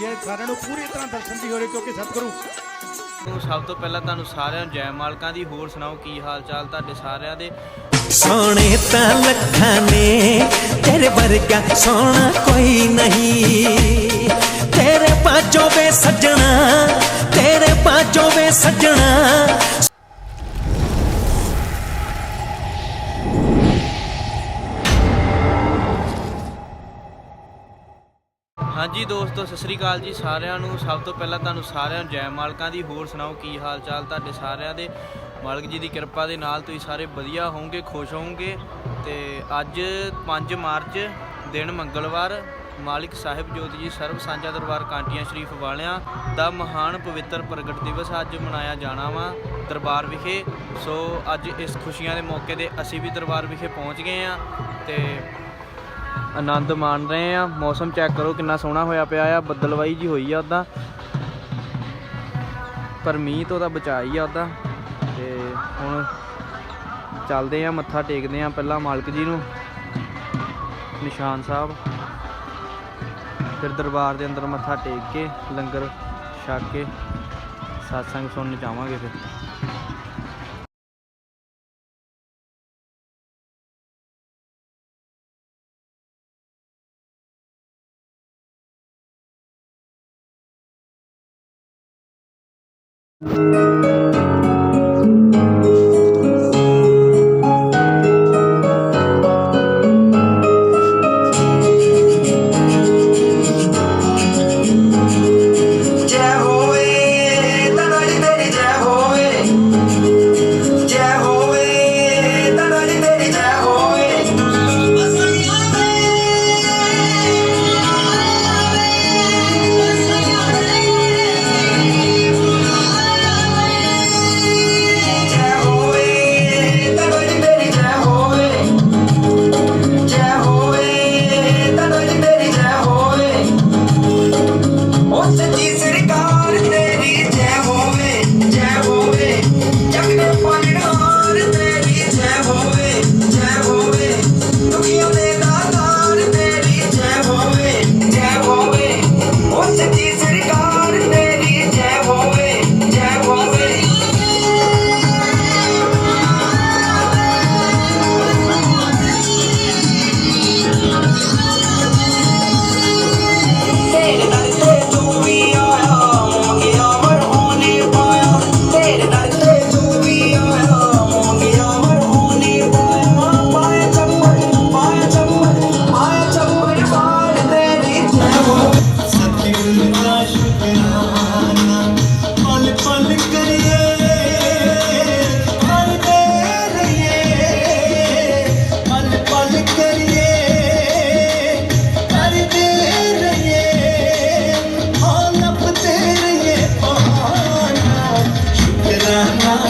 ਗਿਆ ਸਾਰਿਆਂ ਨੂੰ ਪੂਰੀ ਤਰ੍ਹਾਂ ਦਰਸ਼ਨ ਵੀ ਹੋ ਰਹੇ ਕਿਉਂਕਿ ਸਤਿਗੁਰੂ ਨੂੰ ਸਭ ਤੋਂ ਪਹਿਲਾਂ ਤੁਹਾਨੂੰ ਸਾਰਿਆਂ ਨੂੰ ਜੈ ਮਾਲਕਾਂ ਦੀ। ਹੋਰ ਸੁਣਾਓ ਕੀ ਹਾਲ ਚਾਲ ਤੁਹਾਡੇ ਸਾਰਿਆਂ ਦੇ? ਸੋਹਣੇ ਤਾਂ ਲੱਖਾਂ ਨੇ ਤੇਰੇ ਵਰਗਾ ਸੋਹਣਾ ਕੋਈ ਨਹੀਂ। ਤੇਰੇ ਬਾਝੋਂ ਵੇ ਸੱਜਣਾ ਤੇਰੇ ਬਾਝੋਂ ਵੇ ਸੱਜਣਾ ਹਾਂਜੀ ਦੋਸਤੋ, ਸਤਿ ਸ੍ਰੀ ਅਕਾਲ ਜੀ ਸਾਰਿਆਂ ਨੂੰ। ਸਭ ਤੋਂ ਪਹਿਲਾਂ ਤੁਹਾਨੂੰ ਸਾਰਿਆਂ ਨੂੰ ਜੈ ਮਾਲਕਾਂ ਦੀ। ਹੋਰ ਸੁਣਾਓ, ਕੀ ਹਾਲ ਚਾਲ ਤੁਹਾਡੇ ਸਾਰਿਆਂ ਦੇ? ਮਾਲਕ ਜੀ ਦੀ ਕਿਰਪਾ ਦੇ ਨਾਲ ਤੁਸੀਂ ਸਾਰੇ ਵਧੀਆ ਹੋਵੋਗੇ, ਖੁਸ਼ ਹੋਵੋਗੇ। ਤੇ ਅੱਜ 5 ਮਾਰਚ, ਦਿਨ ਮੰਗਲਵਾਰ, ਮਾਲਿਕ ਸਾਹਿਬ ਜੋਤ ਜੀ ਸਰਬ ਸਾਂਝਾ ਦਰਬਾਰ ਕਾਂਟੀਆਂ ਸ਼ਰੀਫ ਵਾਲਿਆਂ ਦਾ ਮਹਾਨ ਪਵਿੱਤਰ ਪ੍ਰਗਟ ਦਿਵਸ ਅੱਜ ਮਨਾਇਆ ਜਾਣਾ ਵਾ ਦਰਬਾਰ ਵਿਖੇ। ਸੋ ਅੱਜ ਇਸ ਖੁਸ਼ੀਆਂ ਦੇ ਮੌਕੇ ਤੇ ਅਸੀਂ ਵੀ ਦਰਬਾਰ ਵਿਖੇ ਪਹੁੰਚ ਗਏ ਆ ਤੇ ਆਨੰਦ ਮਾਣ ਰਹੇ ਆ। ਮੌਸਮ ਚੈੱਕ ਕਰੋ ਕਿੰਨਾ ਸੋਹਣਾ ਹੋਇਆ ਪਿਆ ਆ। ਬੱਦਲਵਾਈ ਜੀ ਹੋਈ ਆ ਉਦਾਂ ਪਰ ਮੀਂਹ ਤੋਂ ਤਾਂ ਬਚਾ ਹੀ ਆ ਉਦਾਂ ਤੇ ਹੁਣ ਚੱਲਦੇ ਆ, ਮੱਥਾ ਟੇਕਦੇ ਆ ਪਹਿਲਾਂ ਮਾਲਕ ਜੀ ਨੂੰ। ਨਿਸ਼ਾਨ ਸਾਹਿਬ। ਫਿਰ ਦਰਬਾਰ ਦੇ ਅੰਦਰ ਮੱਥਾ ਟੇਕ ਕੇ, ਲੰਗਰ ਛਕ ਕੇ satsang ਸੁਣਨ ਜਾਵਾਂਗੇ ਫਿਰ। ਜੈ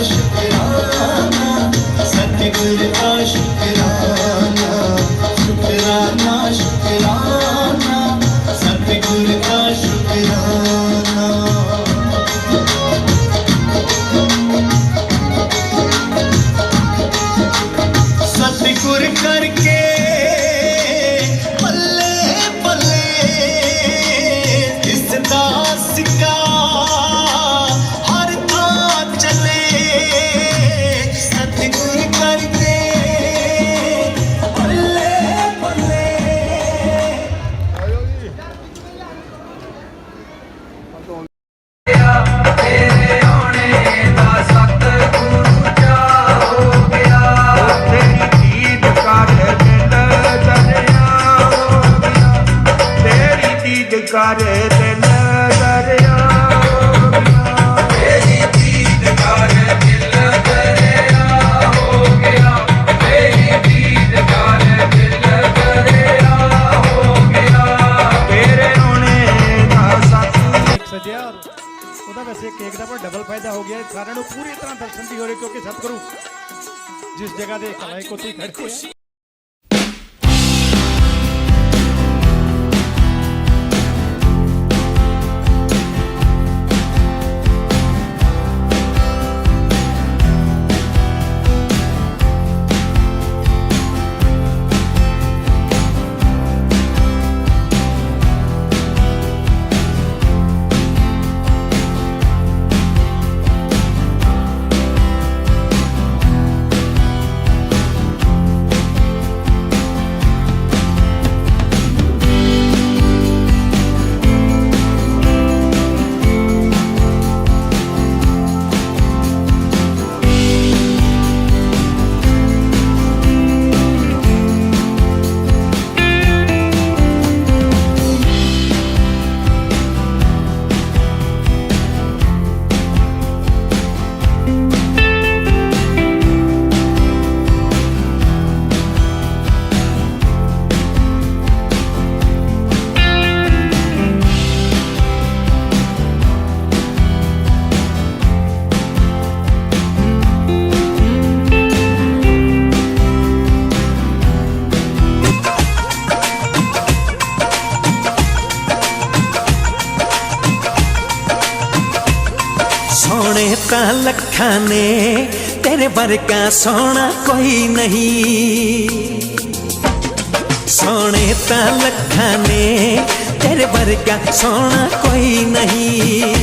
I should like, like, like, like, like, like, like, ਕੋਤੀ ਖੜਕੇ ਆ ਤਾਂ ਲੱਖਾਂ ਨੇ ਤੇਰੇ ਵਰਗਾ ਸੋਹਣਾ ਕੋਈ ਨਹੀਂ ਸੋਹਣੇ ਤਾਂ ਲੱਖਾਂ ਨੇ ਤੇਰੇ ਵਰਗਾ ਸੋਹਣਾ ਕੋਈ ਨਹੀਂ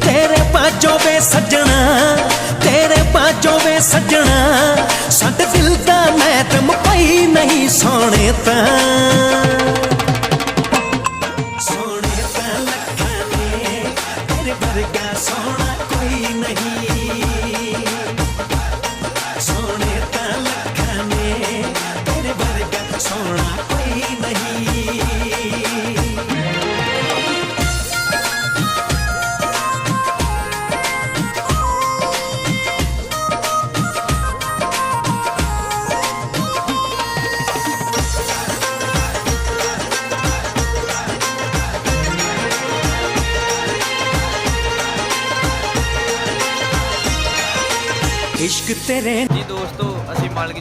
ਤੇਰੇ ਬਾਝੋਂ ਵੇ ਸੱਜਣਾ ਤੇਰੇ ਬਾਝੋਂ ਵੇ ਸੱਜਣਾ ਸਾਡੇ ਦਿਲ ਦਾ ਮੈਤਮ ਕੋਈ ਨਹੀਂ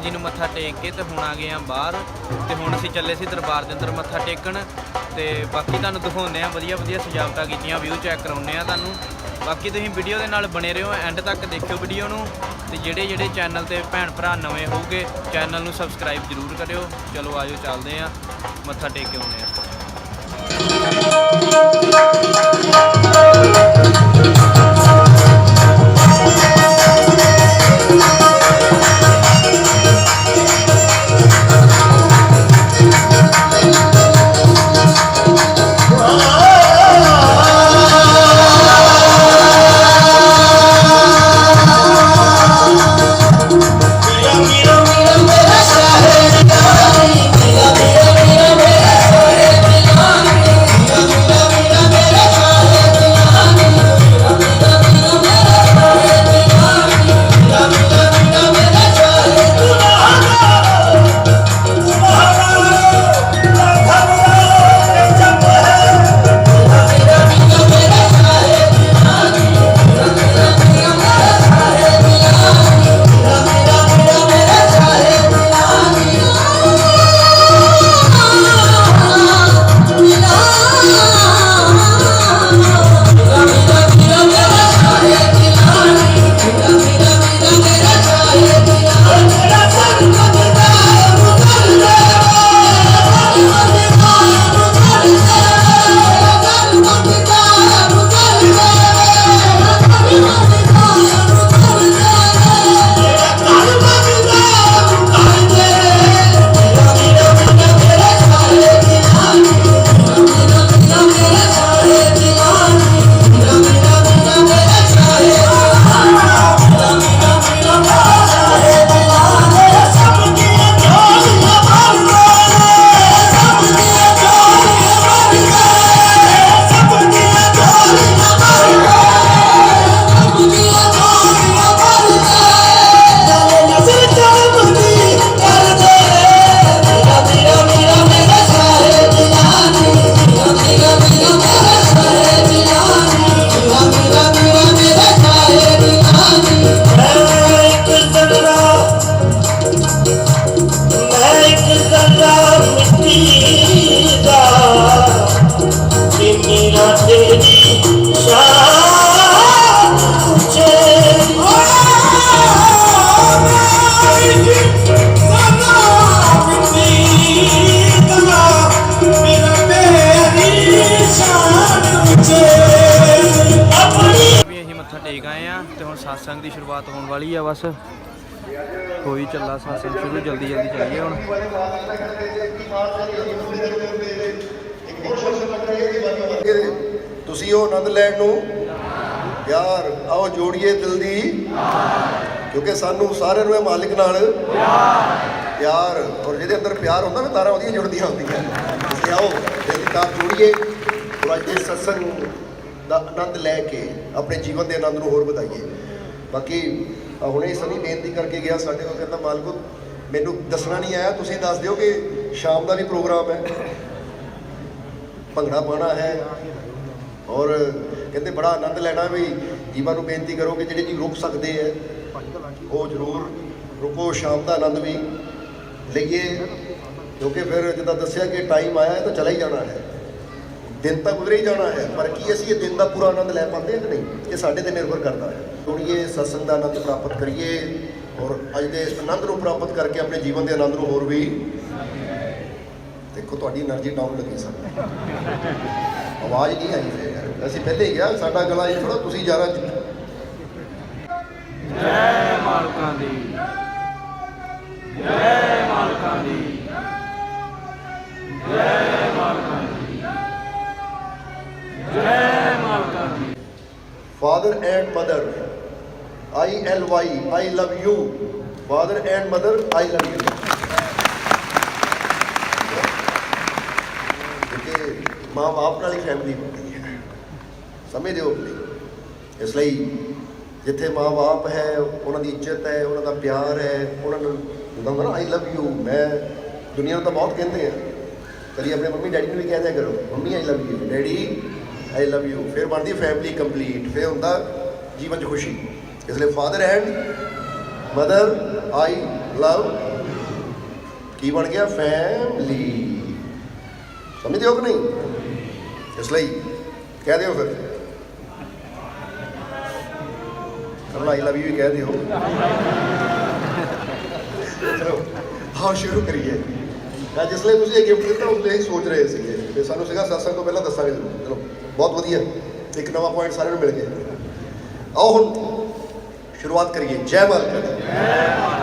ਜੀ ਨੂੰ ਮੱਥਾ ਟੇਕ ਕੇ ਤੇ ਹੁਣ ਆ ਗਏ ਆ ਬਾਹਰ ਤੇ ਹੁਣ ਅਸੀਂ ਚੱਲੇ ਸੀ ਦਰਬਾਰ ਦੇ ਅੰਦਰ ਮੱਥਾ ਟੇਕਣ ਤੇ ਬਾਕੀ ਤੁਹਾਨੂੰ ਦਿਖਾਉਂਦੇ ਆ, ਵਧੀਆ ਵਧੀਆ ਸਜਾਵਟਾਂ ਕੀਤੀਆਂ ਵਿਊ ਚੈੱਕ ਕਰਾਉਂਦੇ ਆ ਤੁਹਾਨੂੰ। ਬਾਕੀ ਤੁਸੀਂ ਵੀਡੀਓ ਦੇ ਨਾਲ ਬਣੇ ਰਹੋ ਐਂਡ ਤੱਕ ਦੇਖਿਓ ਵੀਡੀਓ ਨੂੰ ਤੇ ਜਿਹੜੇ ਜਿਹੜੇ ਚੈਨਲ ਤੇ ਭੈਣ ਭਰਾ ਨਵੇਂ ਹੋਊਗੇ ਚੈਨਲ ਨੂੰ ਸਬਸਕ੍ਰਾਈਬ ਜ਼ਰੂਰ ਕਰਿਓ। ਚਲੋ ਆਜੋ ਚੱਲਦੇ ਆ, ਮੱਥਾ ਟੇਕ ਕੇ ਆਉਂਦੇ ਆ। ਟੇਕ ਆਏ ਆ ਤੇ ਹੁਣ satsang ਦੀ ਸ਼ੁਰੂਆਤ ਹੋਣ ਵਾਲੀ ਆ ਬਸ। ਹੋਈ ਚੱਲਾ satsang ਸ਼ੁਰੂ, ਜਲਦੀ ਜਲਦੀ ਚੱਲੀਏ ਹੁਣ। ਤੁਸੀਂ ਉਹ ਆਨੰਦ ਲੈਣ ਨੂੰ ਯਾਰ ਆਓ ਜੋੜੀਏ ਦਿਲ ਦੀ। ਕਿਉਂਕਿ ਸਾਨੂੰ ਸਾਰਿਆਂ ਨੂੰ ਇਹ ਮਾਲਿਕ ਨਾਲ ਪਿਆਰ, ਔਰ ਜਿਹਦੇ ਅੰਦਰ ਪਿਆਰ ਹੁੰਦਾ ਨਾ, ਤਾਰਾਂ ਉਹਦੀਆਂ ਜੁੜਦੀਆਂ ਹੁੰਦੀਆਂ। ਤੁਸੀਂ ਆਓ ਦਿਲ ਦੀ ਤਾਰ ਜੋੜੀਏ, ਔਰ ਅੱਜ ਦੇ ਸਤਸੰਗ ਦਾ ਆਨੰਦ ਲੈ ਕੇ ਆਪਣੇ ਜੀਵਨ ਦੇ ਆਨੰਦ ਨੂੰ ਹੋਰ ਵਧਾਈਏ। ਬਾਕੀ ਹੁਣੇ ਸਨੀ ਬੇਨਤੀ ਕਰਕੇ ਗਿਆ ਸਾਡੇ ਕੋਲ, ਕਹਿੰਦਾ, ਮਾਲਕੋ, ਮੈਨੂੰ ਦੱਸਣਾ ਨਹੀਂ ਆਇਆ। ਤੁਸੀਂ ਦੱਸ ਦਿਓ ਕਿ ਸ਼ਾਮ ਦਾ ਵੀ ਪ੍ਰੋਗਰਾਮ ਹੈ। ਭੰਗੜਾ ਪਾਣਾ ਹੈ। ਔਰ ਕਹਿੰਦੇ, ਬੜਾ ਆਨੰਦ ਲੈਣਾ ਵੀ ਜੀਵਾਂ ਨੂੰ ਬੇਨਤੀ ਕਰੋ ਕਿ ਜਿਹੜੇ ਜੀ ਰੁਕ ਸਕਦੇ ਹੈ ਉਹ ਜ਼ਰੂਰ ਰੁਕੋ, ਸ਼ਾਮ ਦਾ ਆਨੰਦ ਵੀ ਲਈਏ, ਕਿਉਂਕਿ ਫਿਰ ਜਿੱਦਾਂ ਦੱਸਿਆ ਕਿ ਟਾਈਮ ਆਇਆ ਹੈ ਤਾਂ ਚਲਾ ਹੀ ਜਾਣਾ ਹੈ। ਦਿਨ ਤਾਂ ਗੁਜ਼ਰੇ ਹੀ ਜਾਣਾ ਹੈ, ਪਰ ਕੀ ਅਸੀਂ ਇਹ ਦਿਨ ਦਾ ਪੂਰਾ ਆਨੰਦ ਲੈ ਪਾਉਂਦੇ ਹਾਂ ਕਿ ਨਹੀਂ? ਇਹ ਸਾਡੇ ਤੇ ਨਿਰਭਰ ਕਰਦਾ ਹੈ। ਜੁੜੀਏ ਸਤਸੰਗ ਦਾ ਆਨੰਦ ਪ੍ਰਾਪਤ ਕਰੀਏ ਔਰ ਅੱਜ ਦੇ ਇਸ ਆਨੰਦ ਨੂੰ ਪ੍ਰਾਪਤ ਕਰਕੇ ਆਪਣੇ ਜੀਵਨ ਦੇ ਆਨੰਦ ਨੂੰ ਹੋਰ ਵੀ ਦੇਖੋ, ਤੁਹਾਡੀ એનર્ਜੀ ਡਾਊਨ ਲੱਗੀ ਸਾਨੂੰ ਆਵਾਜ਼ ਨਹੀਂ ਆਈ ਫਿਰ। ਅਸੀਂ ਪਹਿਲੇ ਹੀ ਗਿਆ ਸਾਡਾ ਗਲਾ ਇਹ ਥੋੜਾ ਤੁਸੀਂ ਜ਼ਿਆਦਾ ਜੈ ਮਾਲਕਾਂ ਦੀ। ਜੈ ਮਾਲਕਾਂ ਦੀ ਜੈ ਮਾਲਕਾਂ ਦੀ ਜੈ ਮਾਲਕਾਂ ਦੀ father and mother I L Y I love you father and mother I love you ਕਿ ਮਾਂ ਬਾਪ ਨਾਲ ਹੀ ਫੈਮਿਲੀ ਹੁੰਦੀ ਹੈ ਸਮਝਦੇ ਹੋ ਪਲੀਜ਼ ਇਸ ਲਈ ਜਿੱਥੇ ਮਾਂ ਬਾਪ ਹੈ, ਉਹਨਾਂ ਦੀ ਇੱਜ਼ਤ ਹੈ, ਉਹਨਾਂ ਦਾ ਪਿਆਰ ਹੈ, ਉਹਨਾਂ ਨੂੰ ਜਿੱਦਾਂ ਹੁੰਦਾ ਨਾ ਆਈ ਲਵ ਯੂ ਮੈਂ ਦੁਨੀਆ ਨੂੰ ਤਾਂ ਬਹੁਤ ਕਹਿੰਦੇ ਆ। ਕਦੀ ਆਪਣੇ ਮੰਮੀ, ਡੈਡੀ ਨੂੰ ਵੀ ਕਹਿ ਦਿਆ ਕਰੋ, mummy I love you daddy I love you ਫਿਰ ਬਣਦੀ ਫੈਮਿਲੀ ਕੰਪਲੀਟ ਫਿਰ ਹੁੰਦਾ ਜੀਵਨ 'ਚ ਖੁਸ਼ੀ। ਇਸ ਲਈ father and mother I love ਕੀ ਬਣ ਗਿਆ? ਫੈਮਿਲੀ ਸਮਝਦੇ ਹੋ ਕਿ ਨਹੀਂ? ਇਸ ਲਈ ਕਹਿ ਦਿਓ ਫਿਰ। ਕਰੋ ਆਈ ਲਵ ਯੂ ਹੀ ਕਹਿ ਦਿਓ। ਚਲੋ, ਹਾਂ, ਸ਼ੁਰੂ ਕਰੀਏ। ਤਾਂ ਜਿਸ ਲਈ ਤੁਸੀਂ ਇਹ ਗਿਫਟ ਦਿੱਤਾ, ਉਸ ਲਈ ਸੋਚ ਰਹੇ ਸੀਗੇ। ਤੇ ਸਾਨੂੰ ਸੀਗਾ ਸਤਸੰਗ ਤੋਂ ਪਹਿਲਾਂ ਦੱਸਾਂਗੇ ਜ਼ਰੂਰ। ਚਲੋ, ਬਹੁਤ ਵਧੀਆ। ਇੱਕ ਨਵਾਂ ਪੁਆਇੰਟ ਸਾਰਿਆਂ ਨੂੰ ਮਿਲ ਗਿਆ। ਆਓ ਹੁਣ, ਸ਼ੁਰੂਆਤ ਕਰੀਏ। ਜੈ ਮਾਲਕਾ ਦੀ।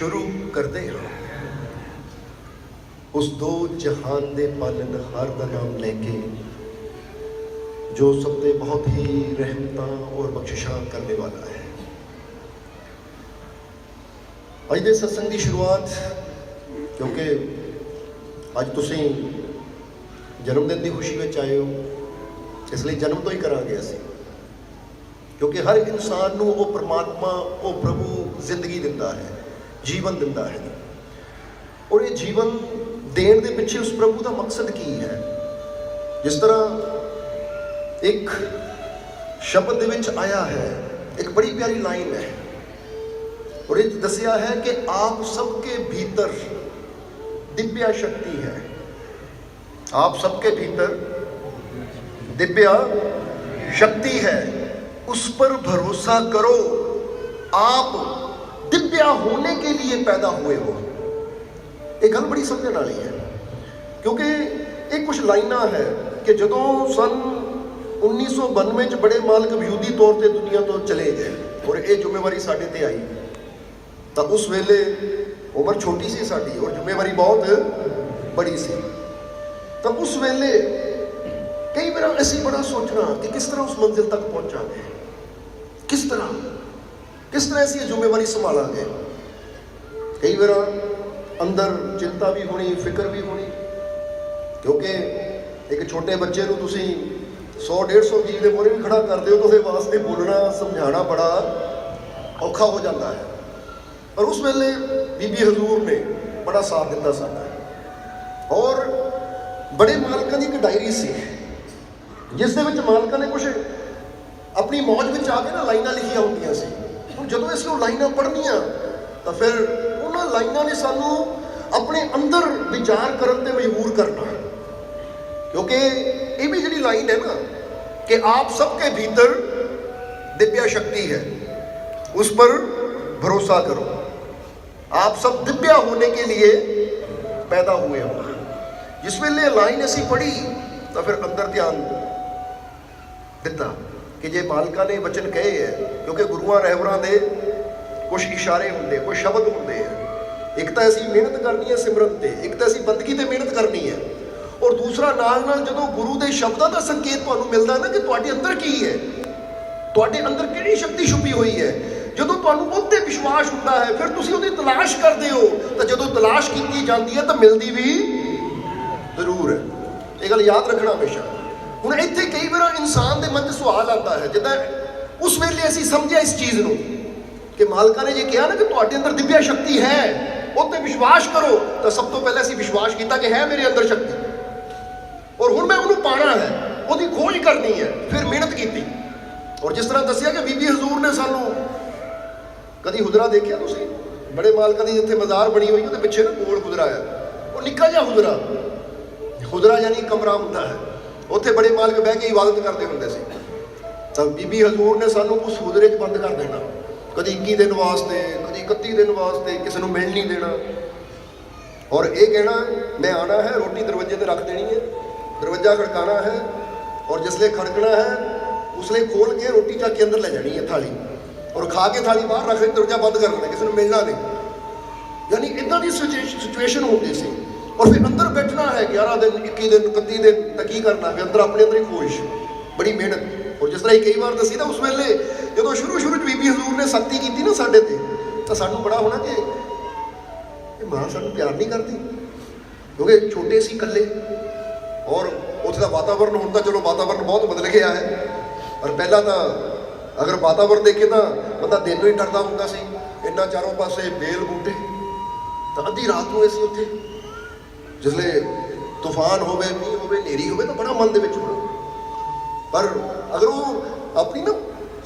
ਸ਼ੁਰੂ ਕਰਦੇ ਹਾਂ। ਉਸ ਦੋ ਜਹਾਨ ਦੇ ਪਾਲਨਹਾਰ ਦਾ ਨਾਮ ਲੈ ਕੇ, ਜੋ ਸਭ ਤੇ ਬਹੁਤ ਹੀ ਰਹਿਮਤਾਂ ਔਰ ਬਖਸ਼ਿਸ਼ਾਂ ਕਰਨੇ ਵਾਲਾ ਹੈ। ਅੱਜ ਦੇ ਸਤਸੰਗ ਦੀ ਸ਼ੁਰੂਆਤ, ਕਿਉਂਕਿ ਅੱਜ ਤੁਸੀਂ ਜਨਮ ਦਿਨ ਦੀ ਖੁਸ਼ੀ ਵਿੱਚ ਆਏ ਹੋ, ਇਸ ਲਈ ਜਨਮ ਤੋਂ ਹੀ ਕਰਾਂਗੇ ਅਸੀਂ ਕਿਉਂਕਿ ਹਰ ਇਨਸਾਨ ਨੂੰ ਉਹ ਪ੍ਰਮਾਤਮਾ, ਉਹ ਪ੍ਰਭੂ ਜ਼ਿੰਦਗੀ ਦਿੰਦਾ ਹੈ। ਜੀਵਨ ਦਿੰਦਾ ਹੈ। ਔਰ ਇਹ ਜੀਵਨ ਦੇਣ ਦੇ ਪਿੱਛੇ ਉਸ ਪ੍ਰਭੂ ਦਾ ਮਕਸਦ ਕੀ ਹੈ? ਜਿਸ ਤਰ੍ਹਾਂ ਇੱਕ ਸ਼ਬਦ ਦੇ ਵਿੱਚ ਆਇਆ ਹੈ, ਇੱਕ ਬੜੀ ਪਿਆਰੀ ਲਾਈਨ ਹੈ। ਔਰ ਇਹ ਦੱਸਿਆ ਹੈ ਕਿ ਆਪ ਸਭ ਕੇ ਭੀਤਰ ਦਿਵਿਆ ਸ਼ਕਤੀ ਹੈ। ਆਪ ਸਭ ਕੇ ਭੀਤਰ ਦਿਵਿਆ ਸ਼ਕਤੀ ਹੈ। ਉਸ ਪਰ ਭਰੋਸਾ ਕਰੋ, ਆਪ दिव्या होने के लिए पैदा हुए हो ਇਹ ਗੱਲ ਬੜੀ ਸਮਝਣ ਵਾਲੀ ਹੈ ਕਿਉਂਕਿ ਇਹ ਕੁਝ ਲਾਈਨਾਂ ਹੈ ਕਿ ਜਦੋਂ ਸਨ 1992 ਚ ਬੜੇ ਮਾਲਕ ਵਿਊਦੀ ਤੌਰ ਤੇ ਦੁਨੀਆ ਤੋਂ ਚਲੇ ਗਏ ਔਰ ਇਹ ਜ਼ਿੰਮੇਵਾਰੀ ਸਾਡੇ ਤੇ ਆਈ ਤਾਂ ਉਸ ਵੇਲੇ ਉਮਰ ਛੋਟੀ ਸੀ ਸਾਡੀ ਔਰ ਜ਼ਿੰਮੇਵਾਰੀ ਬਹੁਤ ਬੜੀ ਸੀ ਤਾਂ ਉਸ ਵੇਲੇ ਕਈ ਵਾਰ ਅਸੀਂ ਬੜਾ ਸੋਚਣਾ ਕਿ ਕਿਸ ਤਰ੍ਹਾਂ ਉਸ ਮੰਜ਼ਿਲ ਤੱਕ ਪਹੁੰਚਾਂਗੇ ਕਿਸ ਤਰ੍ਹਾਂ ਕਿਸ ਤਰ੍ਹਾਂ ਅਸੀਂ ਇਹ ਜ਼ਿੰਮੇਵਾਰੀ ਸੰਭਾਲਾਂਗੇ? ਕਈ ਵਾਰ ਅੰਦਰ ਚਿੰਤਾ ਵੀ ਹੋਣੀ, ਫਿਕਰ ਵੀ ਹੋਣੀ। ਕਿਉਂਕਿ ਇੱਕ ਛੋਟੇ ਬੱਚੇ ਨੂੰ ਤੁਸੀਂ 100 150 ਜੀ ਦੇ ਮੋਰੇ ਵੀ ਖੜਾ ਕਰਦੇ ਹੋ ਤਾਂ ਉਹਦੇ ਵਾਸਤੇ ਬੋਲਣਾ, ਸਮਝਾਉਣਾ ਬੜਾ ਔਖਾ ਹੋ ਜਾਂਦਾ ਹੈ। ਪਰ ਉਸ ਵੇਲੇ ਬੀਬੀ ਹਜ਼ੂਰ ਨੇ ਬੜਾ ਸਾਥ ਦਿੱਤਾ ਸਾਡਾ। ਔਰ ਬੜੇ ਮਾਲਕਾਂ ਦੀ ਇੱਕ ਡਾਇਰੀ ਸੀ, ਜਿਸ ਦੇ ਵਿੱਚ ਮਾਲਕਾਂ ਨੇ ਕੁਝ ਆਪਣੀ ਮੌਜ ਵਿੱਚ ਆ ਕੇ ਨਾ ਲਾਈਨਾਂ ਲਿਖੀਆਂ ਹੁੰਦੀਆਂ ਸੀ। ਜਦੋਂ ਅਸੀਂ ਉਹ ਲਾਈਨਾਂ ਪੜ੍ਹਨੀਆਂ ਤਾਂ ਫਿਰ ਉਹਨਾਂ ਲਾਈਨਾਂ ਨੇ ਸਾਨੂੰ ਆਪਣੇ ਅੰਦਰ ਵਿਚਾਰ ਕਰਨ ਤੇ ਮਜਬੂਰ ਕਰਨਾ ਕਿਉਂਕਿ ਇਹ ਵੀ ਜਿਹੜੀ ਲਾਈਨ ਹੈ ਨਾ ਕਿ ਆਪ सबके भीतर दिव्या शक्ति है उस पर भरोसा करो आप सब दिव्या होने के लिए पैदा हुए हो ਜਿਸ ਵੇਲੇ ਲਾਈਨ ਅਸੀਂ ਪੜ੍ਹੀ ਤਾਂ ਫਿਰ ਅੰਦਰ ਧਿਆਨ ਦਿੱਤਾ ਕਿ ਜੇ ਮਾਲਕਾਂ ਨੇ ਵਚਨ ਕਹੇ ਹੈ, ਕਿਉਂਕਿ ਗੁਰੂਆਂ ਰਹਿਬਰਾਂ ਦੇ ਕੁਝ ਇਸ਼ਾਰੇ ਹੁੰਦੇ ਕੁਝ ਸ਼ਬਦ ਹੁੰਦੇ ਆ ਇੱਕ ਤਾਂ ਅਸੀਂ ਮਿਹਨਤ ਕਰਨੀ ਹੈ ਸਿਮਰਨ ਤੇ, ਇੱਕ ਤਾਂ ਅਸੀਂ ਬੰਦਗੀ ਤੇ ਮਿਹਨਤ ਕਰਨੀ ਹੈ। ਔਰ ਦੂਸਰਾ ਨਾਲ ਨਾਲ ਜਦੋਂ ਗੁਰੂ ਦੇ ਸ਼ਬਦਾਂ ਦਾ ਸੰਕੇਤ ਤੁਹਾਨੂੰ ਮਿਲਦਾ ਨਾ ਕਿ ਤੁਹਾਡੇ ਅੰਦਰ ਕੀ ਹੈ, ਤੁਹਾਡੇ ਅੰਦਰ ਕਿਹੜੀ ਸ਼ਕਤੀ ਛੁਪੀ ਹੋਈ ਹੈ, ਜਦੋਂ ਤੁਹਾਨੂੰ ਉਹ ਤੇ ਵਿਸ਼ਵਾਸ ਹੁੰਦਾ ਹੈ, ਫਿਰ ਤੁਸੀਂ ਉਹਦੀ ਤਲਾਸ਼ ਕਰਦੇ ਹੋ, ਤਾਂ ਜਦੋਂ ਤਲਾਸ਼ ਕੀਤੀ ਜਾਂਦੀ ਹੈ ਤਾਂ ਮਿਲਦੀ ਵੀ ਜ਼ਰੂਰ ਹੈ। ਇਹ ਗੱਲ ਯਾਦ ਰੱਖਣਾ ਹਮੇਸ਼ਾ। ਹੁਣ ਇੱਥੇ ਕਈ ਵਾਰ ਇਨਸਾਨ ਦੇ ਮਨ 'ਚ ਸਵਾਲ ਆਉਂਦਾ ਹੈ, ਜਿੱਦਾਂ ਉਸ ਵੇਲੇ ਅਸੀਂ ਸਮਝਿਆ ਇਸ ਚੀਜ਼ ਨੂੰ ਕਿ ਮਾਲਕਾ ਨੇ ਜੇ ਕਿਹਾ ਨਾ ਕਿ ਤੁਹਾਡੇ ਅੰਦਰ ਦਿਵਿਆ ਸ਼ਕਤੀ ਹੈ ਉਹ ਤੇ ਵਿਸ਼ਵਾਸ ਕਰੋ, ਤਾਂ ਸਭ ਤੋਂ ਪਹਿਲਾਂ ਅਸੀਂ ਵਿਸ਼ਵਾਸ ਕੀਤਾ ਕਿ ਹੈ ਮੇਰੇ ਅੰਦਰ ਸ਼ਕਤੀ। ਔਰ ਹੁਣ ਮੈਂ ਉਹਨੂੰ ਪਾਣਾ ਹੈ, ਉਹਦੀ ਖੋਜ ਕਰਨੀ ਹੈ, ਫਿਰ ਮਿਹਨਤ ਕੀਤੀ। ਔਰ ਜਿਸ ਤਰ੍ਹਾਂ ਦੱਸਿਆ ਕਿ ਬੀਬੀ ਹਜ਼ੂਰ ਨੇ ਸਾਨੂੰ, ਕਦੀ ਹੁਦਰਾ ਦੇਖਿਆ ਤੁਸੀਂ? ਬੜੇ ਮਾਲਕਾਂ ਦੀ ਜਿੱਥੇ ਮਜ਼ਾਰ ਬਣੀ ਹੋਈ, ਉਹਦੇ ਪਿੱਛੇ ਨਾ ਕੋਲ ਹੁਦਰਾ ਆ ਉਹ ਨਿੱਕਾ ਜਿਹਾ ਹੁਦਰਾ। ਹੁਦਰਾ ਯਾਨੀ ਕਮਰਾ ਹੁੰਦਾ ਹੈ। ਉੱਥੇ ਬੜੇ ਮਾਲਕ ਬਹਿ ਕੇ ਇਬਾਦਤ ਕਰਦੇ ਹੁੰਦੇ ਸੀ। ਤਾਂ ਬੀਬੀ ਹਜ਼ੂਰ ਨੇ ਸਾਨੂੰ ਉਸ ਹੁਦਰੇ 'ਚ ਬੰਦ ਕਰ ਦੇਣਾ। ਕਦੀ 21 ਦਿਨ ਵਾਸਤੇ, ਕਦੀ 31 ਦਿਨ ਵਾਸਤੇ ਕਿਸੇ ਨੂੰ ਮਿਲ ਨਹੀਂ ਦੇਣਾ। ਔਰ ਇਹ ਕਹਿਣਾ, ਮੈਂ ਆਣਾ ਹੈ, ਰੋਟੀ ਦਰਵਾਜ਼ੇ ਤੇ ਰੱਖ ਦੇਣੀ ਹੈ, ਦਰਵਾਜ਼ਾ ਖੜਕਾਣਾ ਹੈ, ਔਰ ਜਿਸਲੇ ਖੜਕਣਾ ਹੈ ਉਸਲੇ ਖੋਲ ਕੇ ਰੋਟੀ ਚੱਕ ਕੇ ਅੰਦਰ ਲੈ ਜਾਣੀ ਹੈ ਥਾਲੀ। ਔਰ ਖਾ ਕੇ ਥਾਲੀ ਬਾਹਰ ਰੱਖ ਕੇ ਦਰਵਾਜ਼ਾ ਬੰਦ ਕਰ ਦੇਣਾ, ਕਿਸੇ ਨੂੰ ਮਿਲਣਾ ਨਹੀਂ। ਯਾਨੀ ਇਦਾਂ ਦੀ ਸਿਚੁਏਸ਼ਨ ਹੁੰਦੀ ਸੀ। ਔਰ ਫਿਰ ਅੰਦਰ ਬੈਠਣਾ ਹੈ 11 ਦਿਨ 21 ਦਿਨ 31 ਦਿਨ, ਤਾਂ ਕੀ ਕਰਨਾ ਫਿਰ ਅੰਦਰ ਆਪਣੇ ਅੰਦਰ ਹੀ ਖੋਜ ਬੜੀ ਮਿਹਨਤ। ਔਰ ਜਿਸ ਤਰ੍ਹਾਂ ਇਹ ਕਈ ਵਾਰ ਦੱਸੀ ਨਾ, ਉਸ ਵੇਲੇ ਜਦੋਂ ਸ਼ੁਰੂ ਸ਼ੁਰੂ ਚ ਬੀਬੀ ਹਜ਼ੂਰ ਨੇ ਸਖਤੀ ਕੀਤੀ ਨਾ ਸਾਡੇ ਤੇ, ਤਾਂ ਸਾਨੂੰ ਬੜਾ ਹੋਣਾ ਕਿ ਇਹ ਮਾਂ ਸਾਨੂੰ ਪਿਆਰ ਨਹੀਂ ਕਰਦੀ। ਕਿਉਂਕਿ ਛੋਟੇ ਸੀ ਇਕੱਲੇ, ਔਰ ਉੱਥੇ ਦਾ ਵਾਤਾਵਰਨ ਹੁਣ ਤਾਂ ਚਲੋ ਵਾਤਾਵਰਨ ਬਹੁਤ ਬਦਲ ਗਿਆ ਹੈ। ਪਰ ਪਹਿਲਾਂ ਤਾਂ ਅਗਰ ਵਾਤਾਵਰਨ ਦੇਖੇ ਤਾਂ ਬੰਦਾ ਦਿਨ ਨੂੰ ਹੀ ਡਰਦਾ ਹੁੰਦਾ ਸੀ। ਇੰਨਾ ਚਾਰੋਂ ਪਾਸੇ ਬੇਲ ਬੂਟੇ ਤਾਂ ਅੱਧੀ ਰਾਤ ਨੂੰ ਅਸੀਂ ਉੱਥੇ ਜਿਸਲੇ ਤੂਫਾਨ ਹੋਵੇ, ਮੀਂਹ ਹੋਵੇ, ਹਨੇਰੀ ਹੋਵੇ ਤਾਂ ਬੜਾ ਮਨ ਦੇ ਵਿੱਚ ਹੋਣਾ। ਪਰ ਅਗਰ ਉਹ ਆਪਣੀ ਨਾ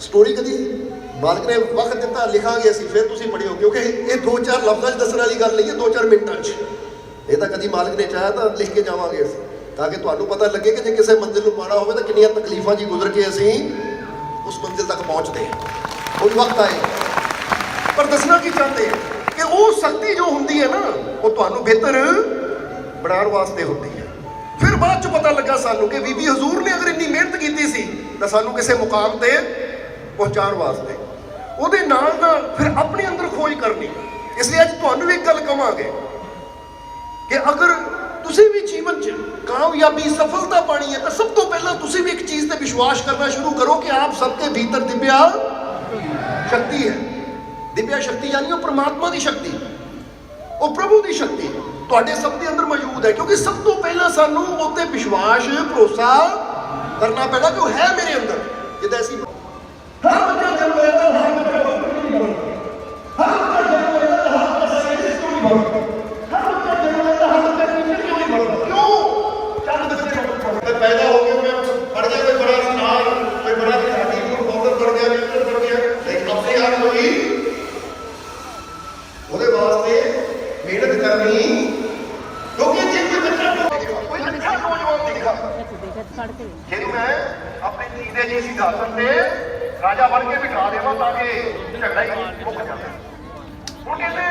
ਸਟੋਰੀ ਕਦੀ ਮਾਲਕ ਨੇ ਵਕਤ ਦਿੱਤਾ ਲਿਖਾਂਗੇ ਅਸੀਂ, ਫਿਰ ਤੁਸੀਂ ਪੜਿਓ ਕਿਉਂਕਿ ਇਹ ਦੋ ਚਾਰ ਲਫ਼ਜ਼ਾਂ 'ਚ ਦੱਸਣ ਵਾਲੀ ਗੱਲ ਨਹੀਂ ਹੈ, ਦੋ ਚਾਰ ਮਿੰਟਾਂ 'ਚ। ਇਹ ਤਾਂ ਕਦੀ ਮਾਲਕ ਨੇ ਚਾਹਿਆ ਤਾਂ ਲਿਖ ਕੇ ਜਾਵਾਂਗੇ ਅਸੀਂ, ਤਾਂ ਕਿ ਤੁਹਾਨੂੰ ਪਤਾ ਲੱਗੇ ਕਿ ਜੇ ਕਿਸੇ ਮੰਜ਼ਿਲ ਨੂੰ ਪਾਣਾ ਹੋਵੇ ਤਾਂ ਕਿੰਨੀਆਂ ਤਕਲੀਫਾਂ ਜੀ ਗੁਜ਼ਰ ਕੇ ਅਸੀਂ ਉਸ ਮੰਜ਼ਿਲ ਤੱਕ ਪਹੁੰਚਦੇ ਹਾਂ। ਕੋਈ ਵਕਤ ਆਏ। ਪਰ ਦੱਸਣਾ ਕੀ ਚਾਹੁੰਦੇ ਆ? ਕਿ ਉਹ ਸ਼ਕਤੀ ਜੋ ਹੁੰਦੀ ਹੈ ਨਾ, ਉਹ ਤੁਹਾਨੂੰ ਬਿਹਤਰ ਬਣਾਉਣ ਵਾਸਤੇ ਹੁੰਦੀ ਹੈ। ਫਿਰ ਬਾਅਦ ਚ ਪਤਾ ਲੱਗਾ ਸਾਨੂੰ ਕਿ ਬੀਬੀ ਹਜ਼ੂਰ ਨੇ ਅਗਰ ਇੰਨੀ ਮਿਹਨਤ ਕੀਤੀ ਸੀ, ਤਾਂ ਸਾਨੂੰ ਕਿਸੇ ਮੁਕਾਮ ਤੇ ਪਹੁੰਚਾਉਣ ਵਾਸਤੇ। ਉਹਦੇ ਨਾਲ ਨਾਲ ਫਿਰ ਆਪਣੇ ਅੰਦਰ ਖੋਜ ਕਰਨੀ। ਇਸ ਲਈ ਅੱਜ ਤੁਹਾਨੂੰ ਵੀ ਇੱਕ ਗੱਲ ਕਵਾਂਗੇ ਕਿ ਅਗਰ ਤੁਸੀਂ ਵੀ ਜੀਵਨ 'ਚ ਕਾਮਯਾਬੀ, ਸਫਲਤਾ ਪਾਣੀ ਹੈ, ਤਾਂ ਸਭ ਤੋਂ ਪਹਿਲਾਂ ਤੁਸੀਂ ਵੀ ਇੱਕ ਚੀਜ਼ ਤੇ ਵਿਸ਼ਵਾਸ ਕਰਨਾ ਸ਼ੁਰੂ ਕਰੋ ਕਿ ਆਪ ਸਭ ਦੇ ਭੀਤਰ ਦਿਵਿਆ ਸ਼ਕਤੀ ਹੈ। ਦਿਵਿਆ ਸ਼ਕਤੀ ਯਾਨੀ ਉਹ ਪ੍ਰਮਾਤਮਾ ਦੀ ਸ਼ਕਤੀ। ਉਹ ਪ੍ਰਭੂ ਦੀ ਸ਼ਕਤੀ ਹੈ। ਤੁਹਾਡੇ ਸਭ ਦੇ ਅੰਦਰ ਮੌਜੂਦ ਹੈ, ਕਿਉਂਕਿ ਸਭ ਤੋਂ ਪਹਿਲਾਂ ਸਾਨੂੰ ਉਹ ਵਿਸ਼ਵਾਸ, ਭਰੋਸਾ ਕਰਨਾ ਪੈਣਾ ਕਿ ਉਹ ਹੈ ਮੇਰੇ ਅੰਦਰ। ਜਿੱਦਾਂ ਅਸੀਂ ਹਰ ਬੱਚਾ ਜਨਮ ਲੈਂਦਾ ਹਰ ਬੱਚਾ ਡਾਕਟਰ ਨਹੀਂ ਬਣਦਾ ਹਰ ਬੱਚਾ ਜਨਮ ਲੈਂਦਾ ਹਰ ਬੱਚਾ ਸਾਇੰਟਿਸਟ ਕਿਉਂ ਨਹੀਂ ਬਣਦਾ ਹਰ ਬੱਚਾ ਜਨਮ ਲੈਂਦਾ ਹਰ ਬੱਚਾ ਟੀਚਰ ਕਿਉਂ ਨਹੀਂ ਬਣਦਾ ਕਿਉਂ ਚੱਲ ਬੱਚੇ ਤੇ ਪੈਦਾ ਹੋ ਕੇ ਮੈਂ ਪੜ ਗਿਆ ਕੋਈ ਬੜਾ ਸਨਾਰ ਕੋਈ ਬੜਾ ਸਾਡੀ ਨੂੰ ਫੌਜ਼ਰ ਬਣ ਗਿਆ ਮਿੰਟਰ ਬਣ ਗਿਆ ਲੇਕਿਨ ਆਪਣੇ ਆਪ ਕੋਈ ਉਹਦੇ ਵਾਸਤੇ ਮਿਹਨਤ ਕਰਨੀ ਕਿਉਂਕਿ ਜੇ ਕੋਈ ਬੱਚਾ ਕੋਈ ਅੱਛਾ ਨੌਜਵਾਨ ਦਿਖਾ ਜਿਹਨੂੰ ਮੈਂ ਆਪਣੇ ਧੀ ਦੇ ਤੇ ਰਾਜਾ ਬਣ ਕੇ ਬਿਠਾ ਦੇਵਾਂ ਤਾਂ ਕਿ ਝਗੜਾ ਹੀ ਮੁੱਕ ਜਾਵੇ। ਹੁਣ ਕਹਿੰਦੇ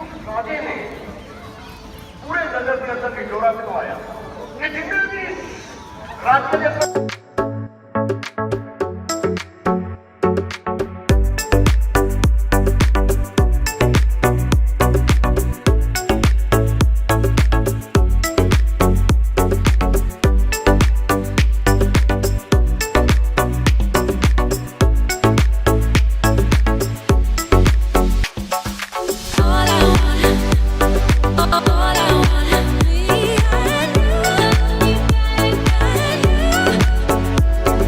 ਉਸ ਰਾਜੇ ਨੇ ਪੂਰੇ ਨਗਰ ਦੇ ਅੰਦਰ ਢਿੰਡੋਰਾ ਪਿਟਵਾਇਆ। ਕਿ ਜਿੰਨੇ ਵੀ ਰਾਜੇ ਦੇ ਅੰਦਰ